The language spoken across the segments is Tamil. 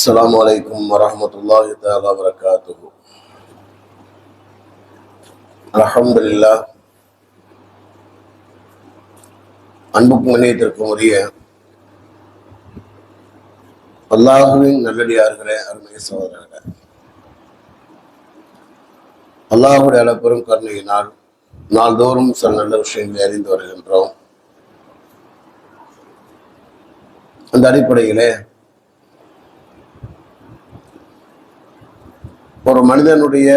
السلام عليكم ورحمة الله تعالى وبركاته الحمد لله அன்புக்கும் இணையத்திற்கும் உரிய அல்லாஹுவின் நல்லடியார்களே அருமை சகோதரர்களே அல்லாஹுடைய அளப்பெரும் கருணையினால் நாள்தோறும் சில நல்ல விஷயங்களை அறிந்து வருகின்றோம் அந்த அடிப்படையிலே ஒரு மனிதனுடைய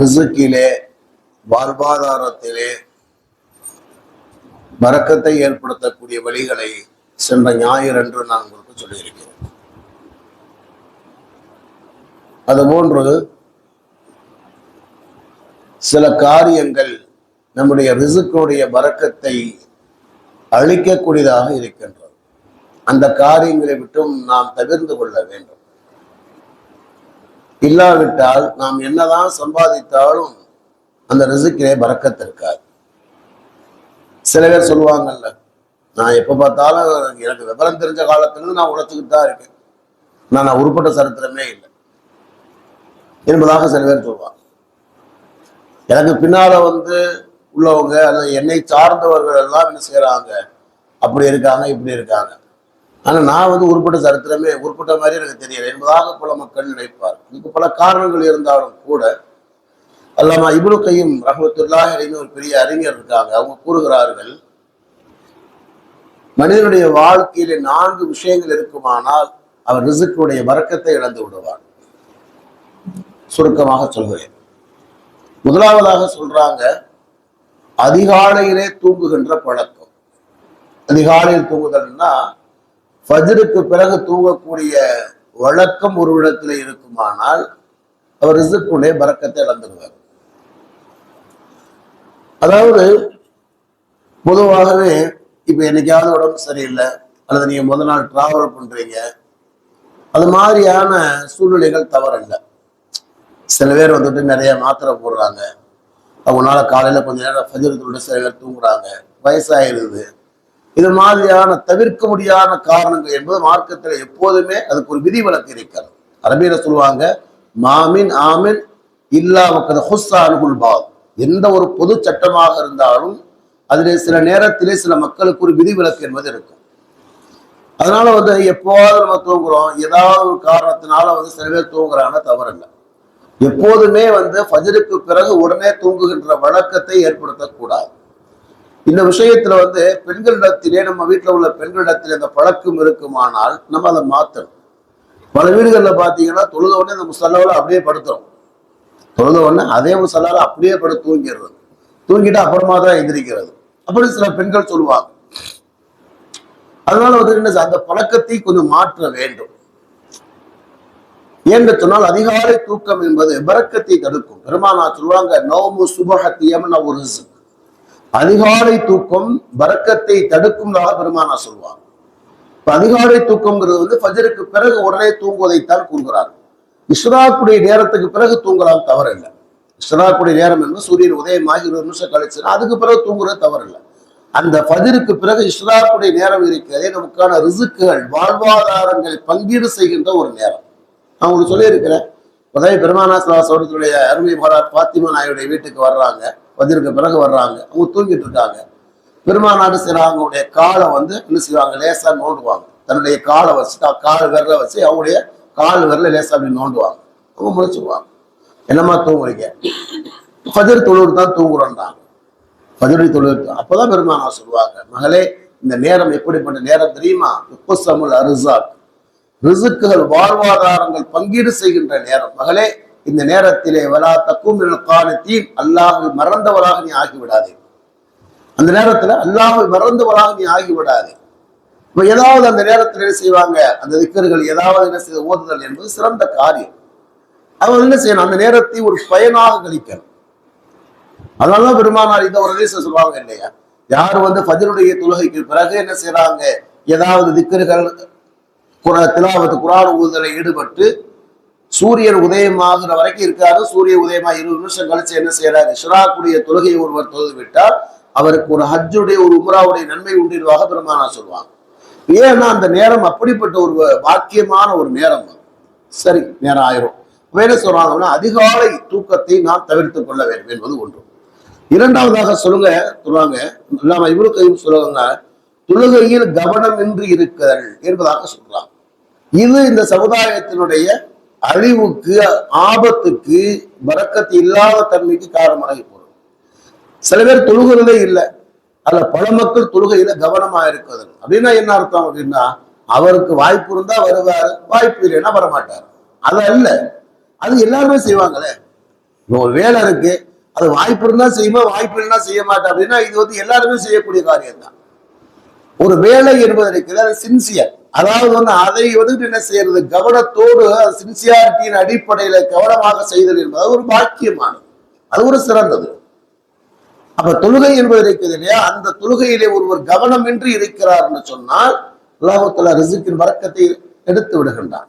ரிசுக்கிலே வாழ்வாதாரத்திலே வரக்கத்தை ஏற்படுத்தக்கூடிய வழிகளை சென்ற ஞாயிறு என்று நான் உங்களுக்கு சொல்லியிருக்கிறேன். அதுபோன்று சில காரியங்கள் நம்முடைய ரிசுக்குடைய வரக்கத்தை அழிக்கக்கூடியதாக இருக்கின்றது. அந்த காரியங்களை விட்டும் நாம் தவிர்ந்து கொள்ள வேண்டும். இல்லாவிட்டால் நாம் என்னதான் சம்பாதித்தாலும் அந்த ரிசுக்கிலே பறக்கத்து இருக்காது. சில பேர் சொல்லுவாங்கல்ல நான் எப்போ பார்த்தாலும் எனக்கு விவரம் தெரிஞ்ச காலத்துலேருந்து நான் உழைச்சிக்கிட்டு தான் இருக்கேன். நான் நான் உருப்பட்ட சரித்திரமே இல்லை. என்பதாக சில பேர் சொல்லுவாங்க எனக்கு பின்னால் வந்து உள்ளவங்க அல்லது என்னை சார்ந்தவர்கள் எல்லாம் என்ன செய்கிறாங்க அப்படி இருக்காங்க இப்படி இருக்காங்க. ஆனா நான் வந்து உருப்பட்ட சரித்திரமே உருப்பட்ட மாதிரி எனக்கு தெரியல. என்பதாக பல மக்கள் நினைப்பார் இதுக்கு பல காரணங்கள் இருந்தாலும் கூட அல்லாமா இப்னு கையும் ரஹமத்துல்லாஹ் அப்படின்னு ஒரு பெரிய அறிஞர் இருக்காங்க. அவங்க கூறுகிறார்கள் மனிதனுடைய வாழ்க்கையில நான்கு விஷயங்கள் இருக்குமானால் அவர் ரிசுக்குடைய வர்க்கத்தை இழந்து விடுவார். சுருக்கமாக சொல்கிறேன். முதலாவதாக சொல்றாங்க அதிகாலையிலே தூங்குகின்ற பழக்கம். அதிகாலையில் தூங்குதல்னா ஃபஜ்ருக்கு பிறகு தூங்கக்கூடிய வழக்கம் ஒரு இடத்துல இருக்குமானால் அவர் ரிசுக்குடைய பறக்கத்தை இழந்துடுவார். அதாவது பொதுவாகவே இப்ப என்னைக்காவது உடம்பு சரியில்லை அல்லது நீங்க முதல் நாள் டிராவல் பண்றீங்க அது மாதிரியான சூழ்நிலைகள் தவறில்லை. சில பேர் வந்துட்டு நிறைய மாத்திரை போடுறாங்க. அவங்களால காலையில கொஞ்ச நேரம் ஃபஜ்ரத்தோட சில பேர் தூங்குறாங்க. வயசாயிருது. இது மாதிரியான தவிர்க்க முடியாத காரணங்கள் என்பது மார்க்கத்தில் எப்போதுமே அதுக்கு ஒரு விதிவிலக்கு இருக்கிறது. அரபியில சொல்லுவாங்க மாமின் ஆமின் இல்லா மக்கள் ஹுஸ்ஸானுகுல் பாத். எந்த ஒரு பொது சட்டமாக இருந்தாலும் அதிலே சில நேரத்திலே சில மக்களுக்கு ஒரு விதிவிலக்கு என்பது இருக்கும். அதனால வந்து எப்போவாவது நம்ம தூங்குறோம் ஏதாவது ஒரு காரணத்தினால வந்து சில பேர் தூங்குறாங்க தவறில்லை. எப்போதுமே வந்து ஃபஜருக்கு பிறகு உடனே தூங்குகின்ற வழக்கத்தை ஏற்படுத்தக்கூடாது. இந்த விஷயத்துல வந்து பெண்களிடத்திலே நம்ம வீட்டில் உள்ள பெண்களிடத்தில் இந்த பழக்கம் இருக்குமானால் நம்ம அதை மாற்றணும் பல வீடுகளில் பார்த்தீங்கன்னா தொழுத உடனே நம்ம முசல்லாவில் அப்படியே படுத்துறோம். தொழுத உடனே அதே முசல்லாவில் அப்படியே படுத்து தூங்கிடுறது. தூங்கிட்டு அப்புறமா தான் எந்திரிக்கிறது. அப்படி சில பெண்கள் சொல்லுவாங்க. அதனால வந்து என்ன அந்த பழக்கத்தை கொஞ்சம் மாற்ற வேண்டும். ஏன்னு சொன்னால் அதிகாலை தூக்கம் என்பது பறக்கத்தை தடுக்கும். பெருமானா சொல்லுவாங்க நோமு சுபகத்தியம்னு ஒரு ரிசுக் அதிகாலை தூக்கம் பறக்கத்தை தடுக்கும்தாக பெருமானா சொல்லுவாங்க இப்ப அதிகாலை தூக்கம்ங்கிறது வந்து ஃபஜருக்கு பிறகு உடனே தூங்குவதைத்தான் கூறுகிறார். இஸ்ராக்குடைய நேரத்துக்கு பிறகு தூங்கலாம் தவறில்லை. இஸ்ராக்குடைய நேரம் என்று சூரியன் உதயமாகி இருபது நிமிஷம் கழிச்சுன்னா அதுக்கு பிறகு தூங்குறது தவறில்லை. அந்த ஃபஜருக்கு பிறகு இஸ்ராக்குடைய நேரம் இருக்கிறதே நமக்கான ரிசுக்குகள் வாழ்வாதாரங்களை பங்கீடு செய்கின்ற ஒரு நேரம். நான் உங்களுக்கு சொல்லியிருக்கிறேன். உதவி பெருமானா சோழத்துடைய அருமை மகாராஜ் பாத்திமா நாயுடைய வீட்டுக்கு வர்றாங்க. வந்திருக்க பிறகு வர்றாங்க. அவங்க தூங்கிட்டு இருக்காங்க. பெருமாநாடு சில காலை வந்து என்ன செய்வாங்க? லேசா நோண்டுவாங்க. தன்னுடைய காலை வச்சு கால் விரல வச்சு அவங்களுடைய கால் விரல லேசா அப்படி நோண்டுவாங்க. அவங்க முடிச்சுக்குவாங்க என்னம்மா தூங்குறீங்க? பதிர் தொழுவர் தான் தூங்குறோன்றாங்க. ஃபஜரி தொழுவர் அப்பதான் பெருமானா சொல்லுவாங்க மகளே இந்த நேரம் எப்படிப்பட்ட நேரம் தெரியுமா? உப்புசமுல் அரிசாக் ரிசுக்குகள் வாழ்வாதாரங்கள் பங்கீடு செய்கின்ற நேரம். மகளே இந்த நேரத்திலே வலா தக்கும் காலத்தீன் அல்லாஹை மறந்தவராக நீ ஆகிவிடாதே அந்த நேரத்துல அல்லாஹை மறந்தவராக நீ ஆகிவிடாதே இப்ப ஏதாவது அந்த நேரத்தில் என்ன செய்வாங்க? அந்த திக்கர்கள் ஏதாவது என்ன செய்ய ஓதுதல் என்பது சிறந்த காரியம். அவர் என்ன செய்யணும்? அந்த நேரத்தை ஒரு பயனாக கழிக்கணும் அதனாலதான் பெருமானார் இந்த ஒரு ரீசன் சொல்லுவாங்க இல்லையா? யார் வந்து பதிலுடைய தொழுகைக்கு பிறகு என்ன செய்யறாங்க ஏதாவது திக்கர்கள் திலாவத்து குரான் ஊதலை ஈடுபட்டு சூரியன் உதயமாகிற வரைக்கும் இருக்காரு. சூரிய உதயமா இருபது நிமிஷம் கழிச்சு என்ன செய்யறாரு? ஷிராக்குடைய தொழுகையை ஒருவர் தொழுது விட்டால் அவருக்கு ஒரு ஹஜ்ஜுடைய ஒரு உம்ராவுடைய நன்மை உண்டிடுவாக பெருமானா சொல்லுவாங்க ஏன்னா அந்த நேரம் அப்படிப்பட்ட ஒரு பாக்கியமான ஒரு நேரம் சரி நேரம் ஆயிரும். என்ன சொல்றாங்கன்னா அதிகாலை தூக்கத்தை நாம் தவிர்த்துக் கொள்ள வேண்டும் என்பது ஒன்று. இரண்டாவதாக சொல்லுங்க சொல்லுவாங்க இல்லாம இவரு கையும் சொல்லுவாங்க தொழுகையில் கவனமின்றி இருக்கிறது என்பதாக சொல்றாங்க. இது இந்த சமுதாயத்தினுடைய அழிவுக்கு ஆபத்துக்கு வரக்கத்து இல்லாத தன்மைக்கு காரணமாகி போகும் சில பேர் தொழுகிறதே இல்லை. அதுல பல மக்கள் தொழுகையில கவனமா இருக்கிறது. அப்படின்னா என்ன அர்த்தம் அப்படின்னா அவருக்கு வாய்ப்பு இருந்தா வருவாரு வாய்ப்பு இல்லைன்னா வரமாட்டார். அது அல்ல. அது எல்லாருமே செய்வாங்களே. இப்போ ஒரு வேலை இருக்கு. அது வாய்ப்பு இருந்தா செய்யுமா வாய்ப்பு இல்லைன்னா செய்ய மாட்டேன் அப்படின்னா இது வந்து எல்லாருமே செய்யக்கூடிய காரியம் தான் ஒரு வேலை என்பது இருக்கிறது அது சின்சியர். அதாவது வந்து அதை வந்து என்ன செய்யறது? கவனத்தோடு சின்சியாரிட்டியின் அடிப்படையில கவனமாக செய்தல் என்பது ஒரு பாக்கியமானது. அது ஒரு சிறந்தது. அப்ப தொழுகை என்பது இருக்குது இல்லையா? அந்த தொழுகையிலே ஒருவர் கவனமின்றி இருக்கிறார் என்று சொன்னால் அல்லாஹுத்தலா ரிசுக்கின் வரக்கத்தை எடுத்து விடுகின்றான்.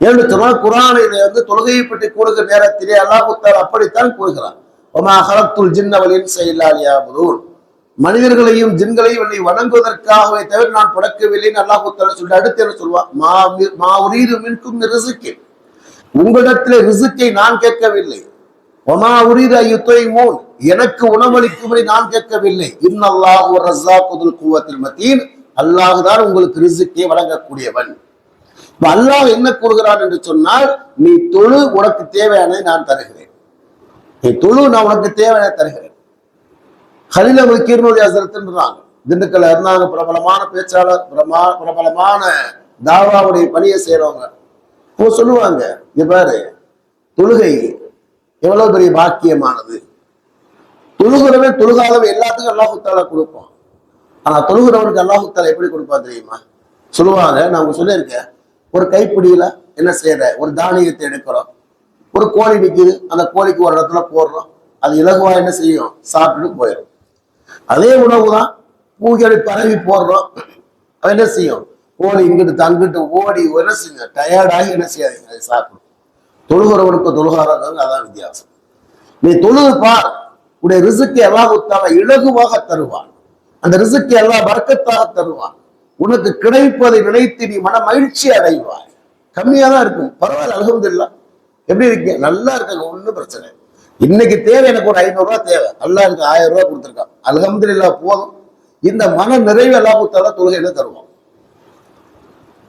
ஏன்னு சொன்னால் குரானிலே வந்து தொழுகையை பற்றி கூறுகிற நேரத்திலே அல்லாஹுத்தால் அப்படித்தான் கூறுகிறான். ஒமா ஹலத்துல் ஜின்னவலின் மனிதர்களையும் ஜின்களையும் என்னை வணங்குவதற்காகவே தவிர நான் படக்கவில்லைன்னு அல்லாஹுத்தால சொல்லி அடுத்து என்ன சொல்லுவா? மா மா உரீது மின்கும் ரிசுக்கே உங்களிடத்திலே ரிசுக்கை நான் கேட்கவில்லை. ஒமா உரீத யுத்தைமூன். எனக்கு உணவளிக்கும்படி நான் கேட்கவில்லை. இன்னல்லாஹு ரஸாக்குதுல் குவத்தில் மத்தீன். அல்லாஹ் தான் உங்களுக்கு ரிசுக்கை வழங்கக்கூடியவன். அல்லாஹ் என்ன கூறுகிறான் என்று சொன்னால் நீ தொழு உனக்கு தேவையானதை நான் தருகிறேன். நீ தொழு நான் உனக்கு தேவையான தருகிறேன். ஹலில முக்கீர்னுடைய அசரத்துன்றாங்க திண்டுக்கல்ல இருந்தாங்க பிரபலமான பேச்சாளர் பிரமா பிரபலமான தாவாவுடைய பணியை செய்யறவங்க அவங்க சொல்லுவாங்க இது பாரு தொழுகை எவ்வளவு பெரிய பாக்கியமானது. தொழுகிறவன் தொழுகாதவன் எல்லாத்துக்கும் அல்லாஹுத்தால கொடுப்பான். ஆனா தொழுகிறவனுக்கு அல்லாஹுத்தால எப்படி கொடுப்பான் தெரியுமா? சொல்லுவாங்க நான் உங்க சொல்லியிருக்கேன். ஒரு கைப்பிடியில என்ன செய்யற? ஒரு தானியத்தை எடுக்கிறோம். ஒரு கோழி நிக்குது அந்த கோழிக்கு ஒரு இடத்துல போடுறோம். அது இலகுவா என்ன செய்யும்? சாப்பிட்டுட்டு போயிடும் அதே உணவு தான் பூஜை பரவி போடுறோம். அது என்ன செய்யும்? ஓடி இங்கிட்டு அங்கிட்டு ஓடி என்ன செய்யுங்க? டயர்டாகி என்ன செய்யாதீங்க? அதை சாப்பிடும். தொழுகிறவனுக்கு தொழுகாரங்க அதான் வித்தியாசம். நீ தொழுது பார். உடைய ரிசுக்கு எல்லாம் உத்தால இலகுவாக தருவான். அந்த ரிசுக்கு எல்லாம் வர்க்கத்தாக தருவான். உனக்கு கிடைப்பதை நினைத்து நீ மன மகிழ்ச்சி அடைவாய். கம்மியாக தான் இருக்கும். பரவாயில்ல அலகுந்தில்லா எப்படி இருக்கீங்க? நல்லா இருக்காங்க ஒண்ணும் பிரச்சனை இன்னைக்கு தேவை எனக்கு ஒரு ஐநூறு ரூபாய் தேவை. நல்லா எனக்கு ஆயிரம் ரூபாய் கொடுத்துருக்கான் அல்ஹம்துலில்லாஹ் போதும். இந்த மன நிறைவு எல்லாம் கொடுத்தாலும் தொழுகையில தருவோம்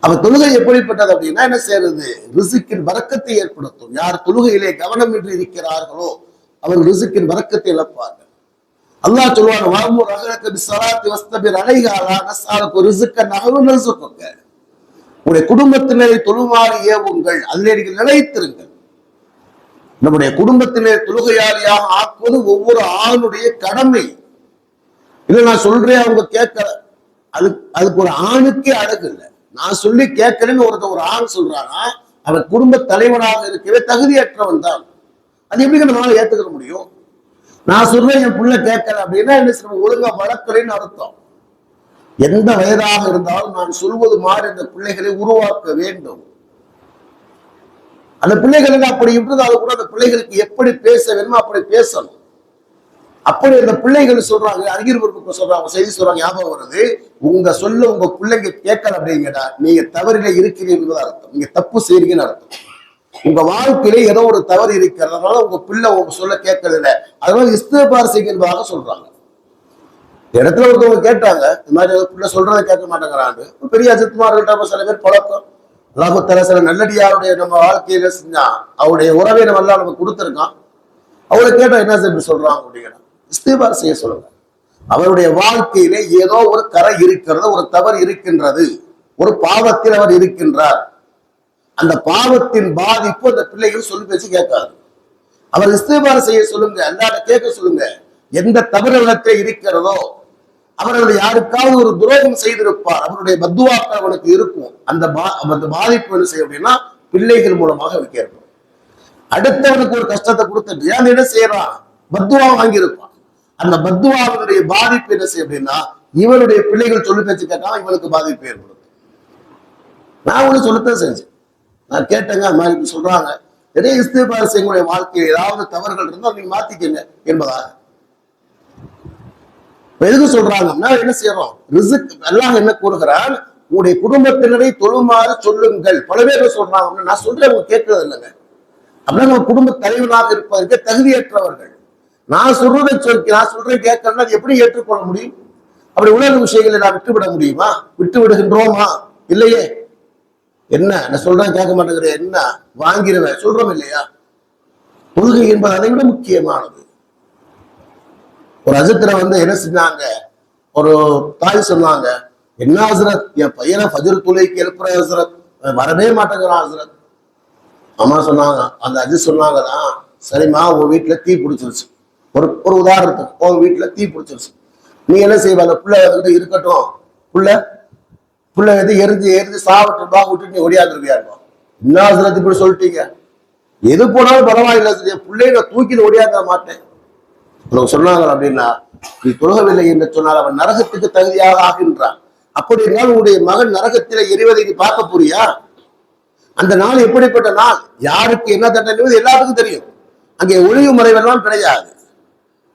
அவ தொழுகை எப்படிப்பட்டது அப்படின்னா என்ன செய்யறது? ரிசுக்கின் வரக்கத்தை ஏற்படுத்தும். யார் தொழுகையிலே கவனமின்றி இருக்கிறார்களோ அவர் ரிசுக்கின் வரக்கத்தை இழப்பார்கள். அல்லாஹ் சொல்லுவாங்க வாமு ரகலக்கு பிஸ்ஸலாத்தி வஸ்தபிர் அலைஹாலா நஸ்அலுக்கு ரிசுக்க நகரு நசுக்குங்க உங்களுடைய குடும்பத்தினரை தொழுமாறு ஏவுங்கள். அதில் நீங்கள் நிலைத்திருங்கள். நம்முடைய குடும்பத்திலே தொழுகையாளியாக ஆக்குவது ஒவ்வொரு ஆணுடைய கடமை. இதை நான் சொல்றேன் அவங்க கேட்கல. அது அதுக்கு ஒரு ஆணுக்கே அழகு இல்லை. நான் சொல்லி கேட்கலன்னு ஒருத்த ஒரு ஆண் சொல்றானா அவன் குடும்ப தலைவனாக இருக்கவே தகுதியற்றவன் தான். அது எப்படி நம்மளால ஏத்துக்கிற முடியும்? நான் சொல்றேன் என் பிள்ளை கேட்கல அப்படின்னா என்ன செய்யணும் ஒழுங்கா வளர்க்கலைன்னு அர்த்தம். எந்த வயதாக இருந்தாலும் நான் சொல்வது மாதிரி இந்த பிள்ளைகளை உருவாக்க வேண்டும். அந்த பிள்ளைகளுக்கு அப்படி இருந்தாலும் கூட அந்த பிள்ளைகளுக்கு எப்படி பேச வேணுமோ அப்படி பேசணும். அப்படி அந்த பிள்ளைகள் சொல்றாங்க அறிஞர் பொறுப்புக்கு சொல்றாங்க செய்தி சொல்றாங்க ஞாபகம் வருது. உங்க சொல்ல உங்க பிள்ளைங்க கேட்கல அப்படிங்கடா நீங்க தவறில இருக்கிறீங்க அர்த்தம். நீங்க தப்பு செய்றீங்கன்னு அர்த்தம். உங்க வாழ்க்கையில ஏதோ ஒரு தவறு இருக்கிறதுனால உங்க பிள்ளை உங்க சொல்ல கேட்கறது இல்லை. அதனால இஸ்தபார் செய்கிறதாக சொல்றாங்க. இடத்துல ஒருத்தவங்க கேட்டாங்க இந்த மாதிரி பிள்ளை சொல்றதை கேட்க மாட்டேங்கிறாண்டு பெரிய அஜித்குமார்கிட்ட சில பேர் பழக்கம். அல்லாஹுத்தல சில நல்லடியாருடைய நம்ம வாழ்க்கையில செஞ்சா அவருடைய உறவை நம்ம எல்லாம் நமக்கு கொடுத்துருக்கான். அவரை கேட்டா என்ன இப்படி சொல்றான் அப்படிங்கிற இஸ்திபார் செய்ய சொல்லுங்க. அவருடைய வாழ்க்கையில ஏதோ ஒரு கரை இருக்கிறது ஒரு தவறு இருக்கின்றது ஒரு பாவத்தில் அவர் இருக்கின்றார். அந்த பாவத்தின் பாதிப்பு அந்த பிள்ளைகள் சொல்லி பேசி கேட்காது. அவர் இஸ்திபார் செய்ய சொல்லுங்க அல்லாட கேட்க சொல்லுங்க எந்த தவறு இடத்துல இருக்கிறதோ அவர்கள் யாருக்காவது ஒரு துரோகம் செய்திருப்பார். அவருடைய பத்துவாக்கள் அவனுக்கு இருக்கும். அந்த அந்த பாதிப்பு என்ன செய்யும் அப்படின்னா பிள்ளைகள் மூலமாக அவனுக்கு ஏற்படும். அடுத்தவனுக்கு ஒரு கஷ்டத்தை கொடுத்துட்டு ஏன் என்ன செய்யறான்? பத்துவா வாங்கியிருப்பான். அந்த பத்துவாவினுடைய பாதிப்பு என்ன செய்யும் அப்படின்னா இவனுடைய பிள்ளைகள் சொல்லி பேச்சு கேட்டா இவனுக்கு பாதிப்பு ஏற்படும். நான் ஒண்ணு சொல்லத்தான் செஞ்சேன். நான் கேட்டேங்க அது மாதிரி இப்படி சொல்றாங்க. நிறைய இஸ்திபார் வாழ்க்கையில் ஏதாவது தவறுகள் இருந்தால் நீங்க மாத்திக்கங்க என்பதாக. எதுக்கு சொல்றாங்கன்னா என்ன செய்யறோம்? ரிசுக் அல்லாஹ் என்ன கூறுகிறான்? உங்களுடைய குடும்பத்தினரை தொழுமாறு சொல்லுங்கள். பல பேர் சொல்றாங்க? நான் சொல்றேன் அவங்க கேட்கறது இல்லைங்க. அப்படின்னா நம்ம குடும்ப தலைவனாக இருப்பதற்கு தகுதியற்றவர்கள். நான் சொல்றதை சொல் நான் சொல்றேன் கேட்கறேன்னா அது எப்படி ஏற்றுக்கொள்ள முடியும்? அப்படி உலக விஷயங்களை நான் விட்டுவிட முடியுமா? விட்டு விடுகின்றோமா இல்லையே. என்ன? நான் சொல்றேன் கேட்க மாட்டேங்கிறேன். என்ன? வாங்கிடுவேன் சொல்றோம் இல்லையா? தொழுகை என்பது அதை விட முக்கியமானது. ஒரு அஜத்துல வந்து என்ன செஞ்சாங்க? ஒரு தாய் சொன்னாங்க என்ன ஹசரத்? என் பையனை ஃபஜர் துளைக்கு எழுப்புற ஹசரத். வரவே மாட்டேங்கிறான் ஹசரத். அம்மா சொன்னாங்க அந்த அஜித் சொன்னாங்கதான் சரிம்மா உன் வீட்டுல தீ பிடிச்சிருச்சு. ஒரு ஒரு உதாரணத்துக்கு உன் வீட்டுல தீ பிடிச்சிருச்சு. நீ என்ன செய்வ? அந்த புள்ள வந்துட்டு இருக்கட்டும். புள்ள புள்ள எது எரிஞ்சு எரிஞ்சு சாப்பிட்டு பா விட்டுட்டு நீ ஒடியாந்துருவியா இருக்கும் என்ன ஹசரத் இப்படி சொல்லிட்டீங்க? எது போனாலும் பரவாயில்லை என் பிள்ளைய தூக்கிட்டு ஒடியாந்த மாட்டேன். உனக்கு சொன்னாங்க அப்படின்னா நீ தொழுகவில்லை என்று சொன்னால் அவன் நரகத்துக்கு தகுதியாக ஆகின்றான். அப்படி இருந்தால் உன்னுடைய மகன் நரகத்தில எரிவதை நீ பார்க்க போறியா? அந்த நாள் எப்படிப்பட்ட நாள்? யாருக்கு என்ன தண்டனை என்பது எல்லாத்துக்கும் தெரியும். அங்கே ஒளிவு மறைவெல்லாம் கிடையாது.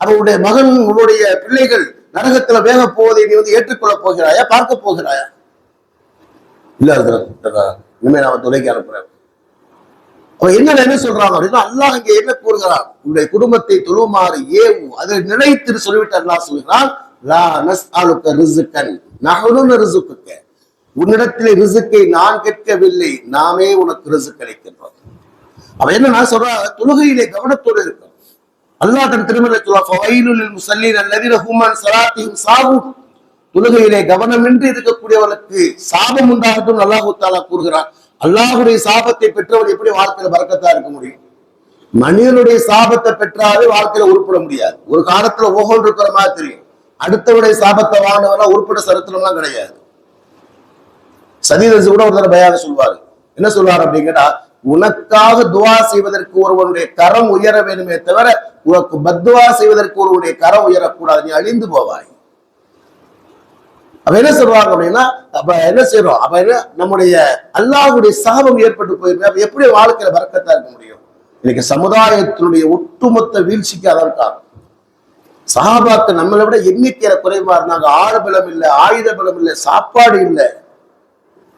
அவருடைய மகன் உன்னுடைய பிள்ளைகள் நரகத்துல வேக போவதை நீ வந்து ஏற்றுக்கொள்ள போகிறாயா பார்க்க போகிறாயா? இல்ல இனிமே நான் துணைக்கு அனுப்புறேன் என்ன என்ன சொல்றாங்க அப்படின்னா அல்லாஹ் இங்க என்ன கூறுகிறார்? உங்களுடைய குடும்பத்தை தொழுமாறு ஏவும் அதை நினைத்து சொல்லிவிட்டு அல்லாஹ் சொல்கிறான் லா நஸ்அலுக ரிசுக்கன் நஹ்னு ரிசுக்குக்க உன்னிடத்திலே ரிசுக்கை நான் கேட்கவில்லை நாமே உனக்கு ரிசுக் அளிக்கின்றோம். அவ என்ன நான் சொல்றா தொழுகையிலே கவனத்தோடு இருக்கும் அல்லாஹ் தன் திருமலை சொல்றா ஃபவைலுல் அல்லது ரஹுமான் சலாத்தியும் அன் தொழுகையிலே கவனமின்றி இருக்கக்கூடியவர்களுக்கு சாபம் உண்டாகட்டும் அல்லாஹு தாலா கூறுகிறான். அல்லாஹுடைய சாபத்தை பெற்றவர் எப்படி வாழ்க்கையில பறக்கத்தா இருக்க முடியும்? மனிதனுடைய சாபத்தை பெற்றாலே வாழ்க்கையில உருப்பிட முடியாது. ஒரு காலத்துல ஓகோல் இருக்கிற மாதிரி தெரியும். அடுத்தவருடைய சாபத்தை வாங்கினவனா உருப்பிட சரித்திரம்லாம் கிடையாது. சதீரசு கூட ஒரு தடவை பயான சொல்வாரு. என்ன சொல்வார் அப்படின்னா உனக்காக துவா செய்வதற்கு ஒருவனுடைய கரம் உயர வேண்டுமே தவிர உனக்கு பத்வா செய்வதற்கு ஒருவனுடைய கரம் உயரக்கூடாது. நீ அழிந்து போவாய். அப்ப என்ன சொல்றாங்க அப்படின்னா அப்ப என்ன செய்யறோம் அப்ப என்ன நம்முடைய அல்லாஹுடைய சாபம் ஏற்பட்டு போயிருக்கு? அப்ப எப்படி வாழ்க்கையில வரக்கத்தா இருக்க முடியும்? இன்னைக்கு சமுதாயத்தினுடைய ஒட்டுமொத்த வீழ்ச்சிக்கு அதான் காரணம். சஹாபாக்கள் நம்மளை விட எண்ணிக்கையில குறைவா இருந்தாங்க. ஆடு பலம் இல்லை ஆயுத பலம் இல்லை சாப்பாடு இல்லை.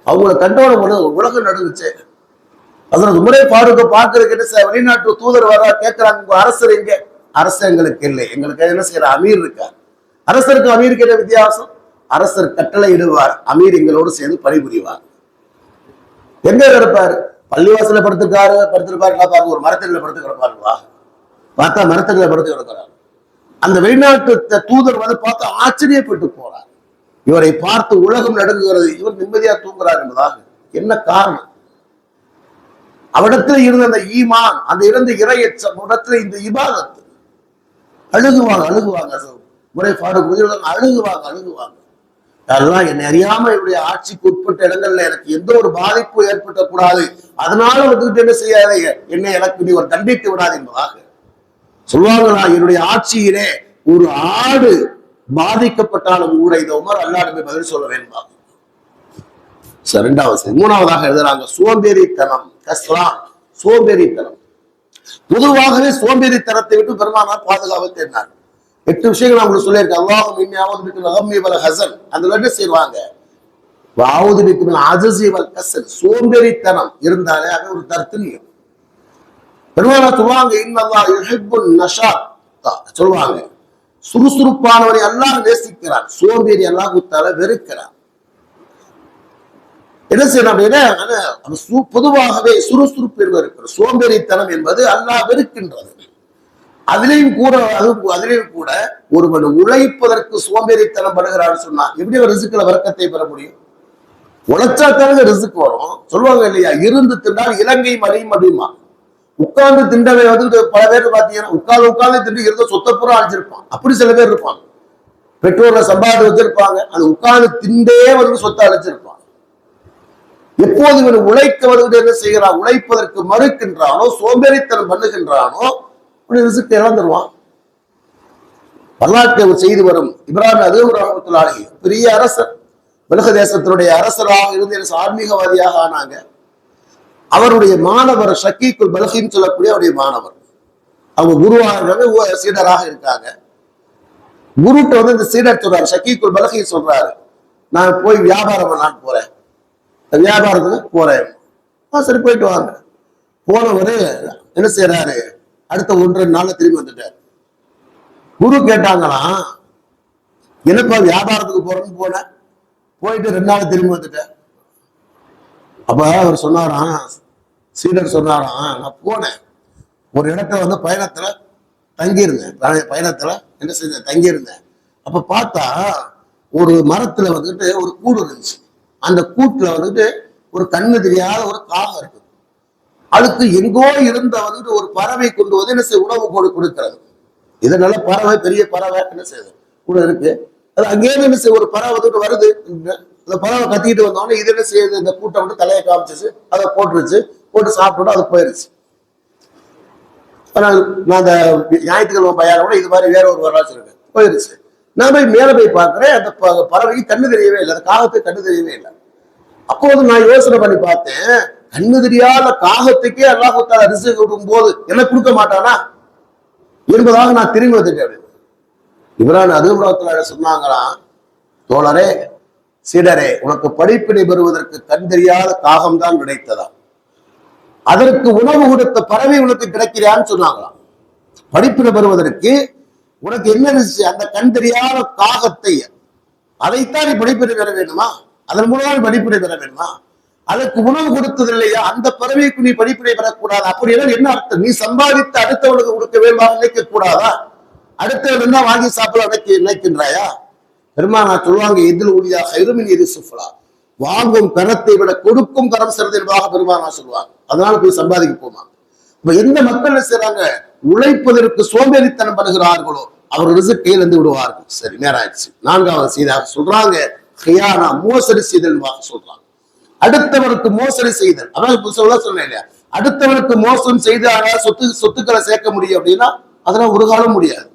அவங்கள கண்டோட உலக உலகம் நடந்துச்சு. அதற்கு முறை பாடுக்க பாக்குறதுக்கு என்ன செய்ய வெளிநாட்டு தூதர் வர கேட்கிறாங்க உங்க அரசர் எங்க? அரசு எங்களுக்கு இல்லை. எங்களுக்கு என்ன செய்யற? அமீர் இருக்கார். அரசருக்கு அமீருக்கு என்ன வித்தியாசம்? அரசர் கட்டளை இடுவார் அமீர் எங்களோடு சேர்ந்து பணிபுரிவார். எங்க இருப்பார்? பள்ளிவாசல படுத்துக்காரு படுத்திருப்பாரு பாருங்க ஒரு மரத்தடியில படுத்து கிடப்பாருங்களா பார்த்தா மரத்தடியில படுத்து கிடக்கிறார் அந்த வெளிநாட்டு தூதர் வந்து பார்த்து ஆச்சரியப்பட்டு போறார். இவரை பார்த்து உலகம் நடுங்குகிறது இவர் நிம்மதியா தூங்குறார் என்பதாக. என்ன காரணம்? அவடத்தில் இருந்த அந்த ஈமான் அந்த இருந்த இறையச்சம் இடத்துல இந்த இபாதத்து. அழுகுவாங்க அழுகுவாங்க முறை பாடு அழுகுவாங்க அழுகுவாங்க. அதெல்லாம் என்னை அறியாம என்னுடைய ஆட்சிக்கு உட்பட்ட இடங்கள்ல எனக்கு எந்த ஒரு பாதிப்பும் ஏற்பட்ட கூடாது அதனால வந்துட்டு என்ன செய்யாத? என்னை எனக்கு நீ ஒரு தண்டித்து விடாது என்பதாக சொல்லுவாங்களா என்னுடைய ஆட்சியிலே ஒரு ஆடு பாதிக்கப்பட்டாலும் கூட இந்த உமர் அல்லாடுமே பதில் சொல்ல வேண்டாம் சார் மூணாவதாக எழுதுறாங்க சோம்பேறித்தனம் கஸ்லாம் சோம்பேறித்தனம். பொதுவாகவே சோம்பேறித்தனத்தை விட்டு பெருமானார் பாதுகாப்பு தேடினார். எட்டு விஷயங்கள் நான் சொல்லியிருக்கேன் அல்லாஹும் இன்னியாவது பிக்கு நகம்மி வல ஹசன். அந்த என்ன செய்வாங்க ஆவது பிக்கு அஜசி ஹசன் சோம்பேறித்தனம் இருந்தாலே அது ஒரு தர்த்தனியம் பெருமானா சொல்லுவாங்க இன்னல்லா யுஹிப்புன் நஷா சொல்லுவாங்க. சுறுசுறுப்பானவரை அல்லாஹ் நேசிக்கிறான். சோம்பேறி அல்லாஹ் குத்தால வெறுக்கிறான். என்ன செய்யணும் அப்படின்னா பொதுவாகவே சுறுசுறுப்பு என்பது இருக்கிறது. சோம்பேறித்தனம் என்பது அல்லாஹ் வெறுக்கின்றது. அதுலேயும் கூட அது அதுலேயும் கூட ஒருவன் உழைப்பதற்கு சோம்பேறித்தனம் படுகிறான்னு சொன்னா எப்படி ஒரு ரிசுக்கில் வர்க்கத்தை பெற முடியும்? உழைச்சாத்தானங்க ரிசுக்கு வரும். சொல்லுவாங்க இல்லையா? இருந்து தின்றால் இலங்கை மறையும் அப்படிமா. உட்கார்ந்து திண்டவை வந்து பல பேர் பார்த்தீங்கன்னா உட்கார்ந்து உட்கார்ந்து திண்டு இருந்த சொத்தை பூரா அழிச்சிருப்பான். அப்படி சில பேர் இருப்பாங்க. பெற்றோர்ல சம்பாதி வச்சிருப்பாங்க. அது உட்கார்ந்து திண்டே வந்து சொத்தை அழைச்சிருப்பான். எப்போது இவன் உழைக்க வருவது என்ன செய்கிறான்? உழைப்பதற்கு மறுக்கின்றானோ சோம்பேறித்தனம் பண்ணுகின்றானோ இப்படி ரிசுக்கு இழந்துருவான். வரலாற்றை ஒரு வரும் இப்ராஹிம் அது ஒரு ரஹமத்துல்லாஹி பெரிய அரசர் உலக தேசத்தினுடைய அரசராக இருந்து எனக்கு ஆன்மீகவாதியாக ஆனாங்க. அவருடைய மாணவர் ஷக்கீக்குல் பலகின்னு சொல்லக்கூடிய அவருடைய மாணவர். அவங்க குருவாக சீடராக இருக்காங்க. குருட்ட வந்து இந்த சீடர் சொல்றாரு ஷக்கீக்குல் பலகி சொல்றாரு நான் போய் வியாபாரம் பண்ணலான்னு போறேன். வியாபாரத்துக்கு போறேன். சரி போயிட்டு வாங்க. போனவரு என்ன செய்யறாரு அடுத்த ஒன்றரை நாள்ல திரும்பி வந்துட்டார். குரு கேட்டாங்களாம் என்னப்பா வியாபாரத்துக்கு போறேன்னு போனேன் போயிட்டு ரெண்டு நாள் திரும்பி வந்துட்டேன் அப்ப அவர் சொன்னாராம் சீடர் சொன்னாராம் நான் போனேன். ஒரு இடத்துல வந்து பயணத்துல தங்கியிருந்தேன். பயணத்துல என்ன செஞ்சேன்? தங்கியிருந்தேன். அப்ப பார்த்தா ஒரு மரத்துல வந்துட்டு ஒரு கூடு இருந்துச்சு. அந்த கூட்டுல வந்துட்டு ஒரு கண்ணு தெரியாத ஒரு காகம் இருக்குது அதுக்கு எங்கோ இருந்த வந்துட்டு ஒரு பறவை கொண்டு வந்து என்ன செய்ய உணவு கொடு கொடுக்கிறது. இதனால பறவை பெரிய பறவை என்ன செய்யுது? கூட இருக்கு. அது அங்கேயே என்ன செய்ய ஒரு பறவை வந்துட்டு வருது. அந்த பறவை கத்திக்கிட்டு வந்தோடனே இது என்ன செய்யுது? இந்த கூட்டம் வந்து தலையை காமிச்சிச்சு. அதை போட்டுருச்சு. போட்டு சாப்பிட்டு அது போயிருச்சு. ஆனால் நான் அந்த ஞாயிற்றுக்கிழமை பையனை கூட இது மாதிரி வேற ஒரு வரலாற்று இருக்கு. போயிருச்சு. நான் போய் மேலே போய் பார்க்குறேன். அந்த பறவைக்கு கண்ணு தெரியவே இல்லை. அந்த காகத்துக்கு கண்ணு தெரியவே இல்லை. அப்போது நான் யோசனை பண்ணி பார்த்தேன். கண்ணு தெரியாத காகத்துக்கே அல்லாஹால அரிசி கொடுக்கும் போது என்ன கொடுக்க மாட்டானா? என்பதாக நான் திரும்பி வந்துட்டேன் இவரான் இப்ரான் சொன்னாங்களாம் தோழரே சீடரே உனக்கு படிப்பினை பெறுவதற்கு கண் தெரியாத காகம் தான் கிடைத்ததா? அதற்கு உணவு கொடுத்த பறவை உனக்கு கிடைக்கிறான்னு சொன்னாங்களாம். படிப்பினை பெறுவதற்கு உனக்கு என்ன இருந்துச்சு அந்த கண் தெரியாத காகத்தை அதைத்தான் நீ படிப்பினை பெற வேண்டுமா? அதன் மூலமா படிப்பினை பெற வேண்டுமா? அதற்கு உணவு கொடுத்தது இல்லையா அந்த பறவைக்கு நீ படிப்பினை பெறக்கூடாது அப்படி என்ன அர்த்தம்? நீ சம்பாதித்து அடுத்தவனுக்கு கொடுக்க வேண்டாம்? நினைக்க கூடாதா அடுத்தவன் தான் வாங்கி சாப்பிட நினைக்க நினைக்கின்றாயா? பெருமானா சொல்லுவாங்க எதில் ஊழியா ஹைருமின் எது சுஃபலா? வாங்கும் கரத்தை விட கொடுக்கும் கரம் சிறந்த என்பதாக பெருமானா சொல்லுவாங்க. அதனால போய் சம்பாதிக்க போமா? இப்ப எந்த மக்கள் என்ன செய்றாங்க? உழைப்பதற்கு சோம்பேறித்தனம் பண்ணுகிறார்களோ அவர் ரிசக் கையில் இருந்து விடுவார்கள். சரி நேராயிடுச்சு. நான்காவது செய்தாக சொல்றாங்க ஹியானா மோசடி செய்தல் சொல்றாங்க. அடுத்தவருக்கு மோசடி செய்தல். அதான் இப்ப சொன்னேன் இல்லையா? அடுத்தவருக்கு மோசம் செய்து யாராவது சொத்து சொத்துக்களை சேர்க்க முடியும் அப்படின்னா அதெல்லாம் ஒரு காலம் முடியாது.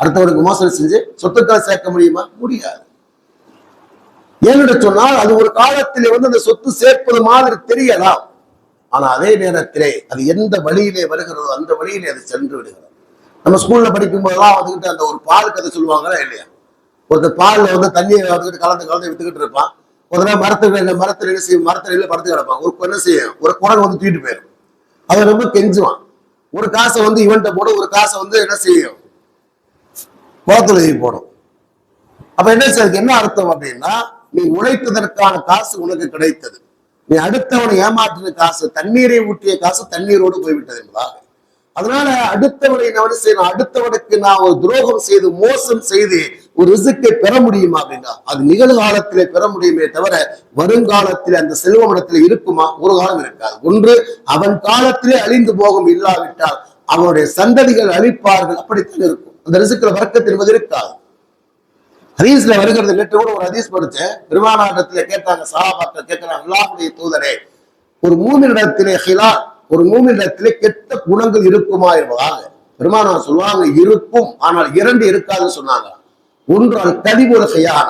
அடுத்தவருக்கு மோசடி செஞ்சு சொத்துக்களை சேர்க்க முடியுமா? முடியாது. ஏன்னு சொன்னால் அது ஒரு காலத்திலே வந்து அந்த சொத்து சேர்ப்பது மாதிரி தெரியலாம். ஆனா அதே நேரத்திலே அது எந்த வழியிலே வருகிறதோ அந்த வழியிலே அது சென்று விடுகிறது. நம்ம ஸ்கூல்ல படிக்கும் போதெல்லாம் வந்துகிட்டு அந்த ஒரு பால் கதை சொல்லுவாங்களா இல்லையா? ஒருத்தர் பால்ல வந்து தண்ணியை வந்துட்டு கலந்து கலந்து வித்துக்கிட்டு இருப்பான். ஒரு தடவை மரத்துல இல்ல மரத்துல என்ன செய்யும்? மரத்துல படுத்து கிடப்பான். ஒரு என்ன செய்யும் ஒரு குரங்கு வந்து தூக்கிட்டு போயிடும். அதை ரொம்ப கெஞ்சுவான். ஒரு காசை வந்து இவன்ட்ட போடும். ஒரு காசை வந்து என்ன செய்யும்? குளத்துல போடும். அப்ப என்ன செய்யுது என்ன அர்த்தம் அப்படின்னா நீ உழைத்ததற்கான காசு உனக்கு கிடைத்தது. நீ அடுத்தவனை ஏமாற்றின காசு தண்ணீரை ஊற்றிய காசு தண்ணீரோடு போய்விட்டது என்பதாக. அதனால அடுத்தவனை நான் என்ன செய்யணும்? அடுத்தவனுக்கு நான் ஒரு துரோகம் செய்து மோசம் செய்து ஒரு ரிசுக்கை பெற முடியுமா அப்படின்னா? அது நிகழ்காலத்திலே பெற முடியுமே தவிர வருங்காலத்தில் அந்த செல்வம் இடத்துல இருக்குமா? ஒரு காலம் இருக்காது. ஒன்று அவன் காலத்திலே அழிந்து போகும் இல்லாவிட்டால் அவனுடைய சந்ததிகள் அழிப்பார்கள். அப்படித்தான் இருக்கும். அந்த ரிசுக்கில் வர்க்கத்து என்பது இருக்காது. ஹதீஸ்ல வருகிறது கேட்டு கூட ஒரு ஹதீஸ் படிச்சேன் பெருமானாட்டத்துல கேட்டாங்க சஹாபாக்கள் கேட்கிறாங்க அல்லாஹுடைய தூதரே ஒரு மூமினிடத்திலே ஹிலா ஒரு மூமினிடத்திலே கெட்ட குணங்கள் இருக்குமா என்பதாக. பெருமானா சொல்லுவாங்க இருக்கும். ஆனால் இரண்டு இருக்காதுன்னு சொன்னாங்க. ஒன்றால் கதிபுர செய்யான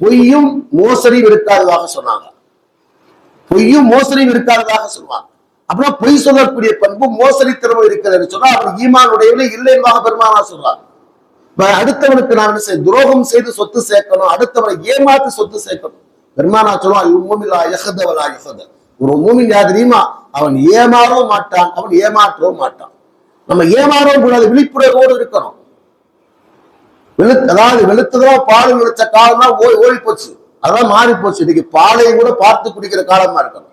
பொய்யும் மோசடியும் இருக்காததாக சொன்னாங்க. பொய்யும் மோசடியும் இருக்காததாக சொல்லுவாங்க அப்படின்னா பொய் சொல்லக்கூடிய பண்பு மோசடி திறமை இருக்கிறது சொன்னா அவர் ஈமானுடைய இல்லை என்பதாக பெருமானா சொல்றாங்க அடுத்தவனுக்கு நான் என்ன செய்ய துரோகம் செய்து சொத்து சேர்க்கணும் அடுத்தவனை ஏமாத்தி சொத்து சேர்க்கணும். பெருமானா சொல்லுவான் மூமிலா யஹதவலா யஹத. ஒரு மூமின் யார் தெரியுமா? அவன் ஏமாறவும் மாட்டான் அவன் ஏமாற்றவும் மாட்டான். நம்ம ஏமாறவும் கூடாது விழிப்புணர்வோடு இருக்கணும். வெளு அதாவது வெளுத்துதான் பால் வெளுத்த காலம் தான் ஓய் ஓடி போச்சு அதான் மாறி போச்சு இன்னைக்கு பாலையும் கூட பார்த்து குடிக்கிற காலமா இருக்கணும்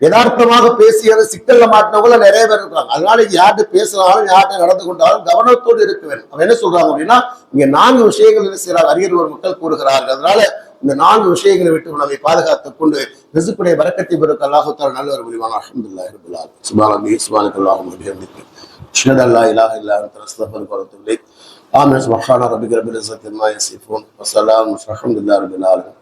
யதார்த்தமாக பேசிய சிக்கல்ல மாட்டினவங்கள நிறைய பேர் இருக்காங்க. அதனால யார்கிட்ட பேசினாலும் யார்கிட்ட நடந்து கொண்டாலும் கவனத்தோடு இருக்க வேண்டும். அவன் என்ன சொல்றாங்க அப்படின்னா இங்க நான்கு விஷயங்கள் என்ன செய்யறாங்க அறிஞர் மக்கள் கூறுகிறார்கள். அதனால இந்த நான்கு விஷயங்களை விட்டு நம்மை பாதுகாத்துக் கொண்டு ரிசுக்குடைய வரக்கத்தை பெருக்க அல்லாஹுத்தால் நல்லவர் முடிவான அஹமதுல்லா இருபுல்லால் சுபானி சுபானுக்கு அல்லாஹ் அஷ்ஹது அல்லா இலாஹ இல்லா அன்த வ அத்தூபு இலைக். ஆமீன் சுப்ஹான ரப்பிக ரப்பில் இஸ்ஸத்தி அம்மா யசிஃபூன் வ ஸலாமுன் அல்ஹம்துலில்லாஹி ரப்பில் ஆலமீன்